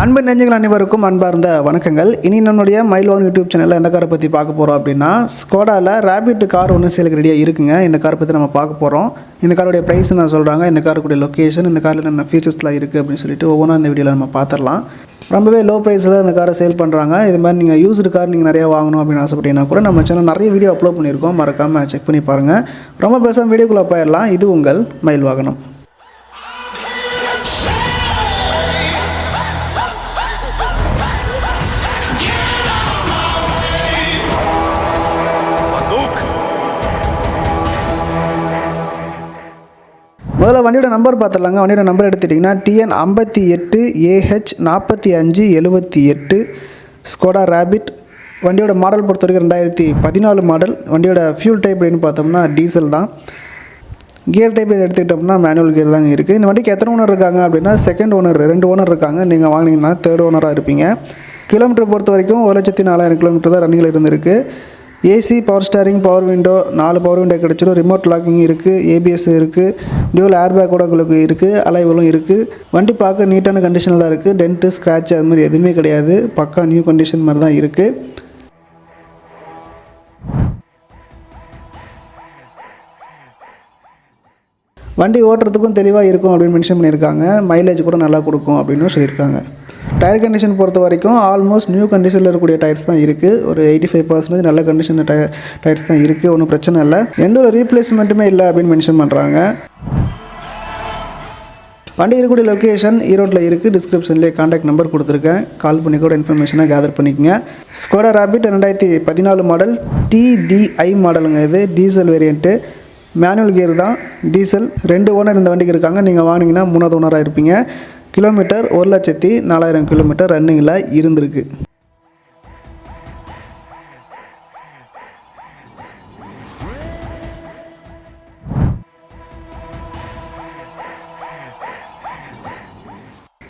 அன்பு நெஞ்சுகள் அனைவருக்கும் அன்பார்ந்த வணக்கங்கள். இனி நம்மளுடைய மைல்வான் யூடியூப் சேனலில் எந்த காரை பற்றி பார்க்க போகிறோம் அப்படின்னா ஸ்கோடாவில் ரேபிட் கார் ஒன்று சேலுக்கு ரெடியாக இருக்குங்க. இந்த காரை பற்றி நம்ம பார்க்க போகிறோம் இந்த காருடைய ப்ரைஸ் நான் சொல்கிறாங்க இந்த காருக்குடைய லொக்கேஷன் இந்த காரில் என்ன ஃபீச்சர்ஸ்லாம் இருக்குது அப்படின்னு சொல்லிட்டு ஒவ்வொன்றும் இந்த வீடியோவில் நம்ம பார்த்துடலாம். ரொம்பவே லோ ப்ரைஸில் இந்த காரை சேல் பண்ணுறாங்க இது மாதிரி நீங்கள் யூஸ்டு கார் நீங்கள் நிறையா வாங்கணும் அப்படின்னு ஆசைப்பட்டீங்கன்னா கூட நம்ம சேனல் நிறைய வீடியோ அப்லோட் பண்ணியிருக்கோம். மறக்காமல் செக் பண்ணி பாருங்கள் ரொம்ப பேசாமல் வீடியோக்குள்ளே போயிடலாம். இது உங்கள் மயில் வாகனம் முதல்ல வண்டியோட நம்பர் பார்த்துடலாங்க. வண்டியோட நம்பர் எடுத்துட்டிங்கன்னா டிஎன் ஐம்பத்தி எட்டு ஏஹெச் நாற்பத்தி அஞ்சு எழுபத்தி எட்டு ஸ்கோடா ரேபிட் வண்டியோட மாடல் பொறுத்த வரைக்கும் ரெண்டாயிரத்தி பதினாலு மாடல் வண்டியோட ஃபியூல் டைப் அப்படின்னு பார்த்தோம்னா டீசல் தான். கியர் டைப் எடுத்துக்கிட்டோம்னா மேனுவல் கியர் தாங்க இருக்குது இந்த வண்டிக்கு எத்தனை ஓனர் இருக்காங்க அப்படின்னா செகண்ட் ஓனர் ரெண்டு ஓனர் இருக்காங்க. நீங்கள் வாங்கினீங்கன்னா தேர்ட் ஓனராக இருப்பீங்க. கிலோமீட்டர் பொறுத்த வரைக்கும் ஒரு லட்சத்தி நாலாயிரம் கிலோமீட்டர் தான் ரன்னிங்கில் இருந்திருக்கு. AC power steering power window நாலு பவர் விண்டோ கிடச்சிடும். ரிமோட் லாக்கிங் இருக்குது ஏபிஎஸ் இருக்குது டியூல் ஏர்பேக் கூட உங்களுக்கு இருக்குது அலைவலும் இருக்குது வண்டி பார்க்க நீட்டான கண்டிஷனில் தான் இருக்குது டென்ட்டு ஸ்க்ராட்ச் அது மாதிரி எதுவுமே கிடையாது. பக்கா நியூ கண்டிஷன் மாதிரி தான் இருக்குது வண்டி ஓட்டுறதுக்கும் தெளிவாக இருக்கும் அப்படின்னு மென்ஷன் பண்ணியிருக்காங்க. மைலேஜ் கூட நல்லா கொடுக்கும் அப்படின்னு சொல்லியிருக்காங்க. டயர் கண்டிஷன் பொறுத்த வரைக்கும் ஆல்மோஸ்ட் நியூ கண்டிஷனில் இருக்கக்கூடிய டயர்ஸ் தான் இருக்குது ஒரு எயிட்டி ஃபைவ் பர்சன்டேஜ் நல்ல கண்டிஷன் டய டயர்ஸ் தான் இருக்குது ஒன்றும் பிரச்சனை இல்லை. எந்த ஒரு ரீப்ளேஸ்மெண்ட்டுமே இல்லை அப்படின்னு மென்ஷன் பண்ணுறாங்க வண்டி இருக்கக்கூடிய லொக்கேஷன் ஈரோட்டில் இருக்குது டிஸ்கிரிப்ஷன்லேயே காண்டாக்ட் நம்பர் கொடுத்துருக்கேன். கால் பண்ணி கூட இன்ஃபர்மேஷனை கேதர் பண்ணிக்கங்க. ஸ்கோடா ராபிட் ரெண்டாயிரத்தி பதினாலு மாடல் டிடிஐ மாடலுங்க இது. டீசல் வேரியண்ட்டு மேனுவல் கியர் தான். டீசல் ரெண்டு ஓனர் இந்த வண்டிக்கு இருக்காங்க. நீங்கள் வாங்கினீங்கன்னா மூணாவது ஓனராக இருப்பீங்க. கிலோமீட்டர் ஒரு லட்சத்தி நாலாயிரம் கிலோமீட்டர் ரன்னிங்கில் இருந்திருக்கு.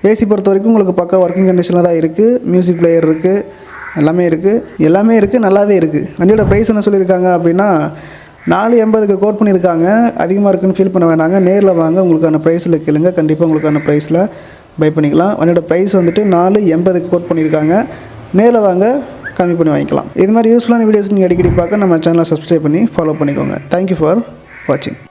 ஏசி பொறுத்த வரைக்கும் உங்களுக்கு பக்கம் ஒர்க்கிங் கண்டிஷனில் தான் இருக்குது மியூசிக் பிளேயர் இருக்குது எல்லாமே இருக்குது எல்லாமே இருக்குது நல்லாவே இருக்குது வண்டியோட ப்ரைஸ் என்ன சொல்லியிருக்காங்க அப்படின்னா நாலு எண்பதுக்கு கோட் பண்ணியிருக்காங்க. அதிகமாக இருக்குன்னு ஃபீல் பண்ண வேணாங்க. நேரில் வாங்க. உங்களுக்கான ப்ரைஸில் கேளுங்க. கண்டிப்பாக உங்களுக்கான ப்ரைஸில் பை பண்ணிக்கலாம். வண்டியோட ப்ரைஸ் வந்துட்டு நாலு எண்பதுக்கு கோட் பண்ணியிருக்காங்க. நேரில் வாங்க. கம்மி பண்ணி வாங்கிக்கலாம். இது மாதிரி யூஸ்ஃபுல்லான வீடியோஸ் நீங்கள் அடிக்கடி பார்க்க நம்ம சேனலை சப்ஸ்கிரைப் பண்ணி ஃபாலோ பண்ணிக்கோங்க. தேங்க்யூ ஃபார் வாட்சிங்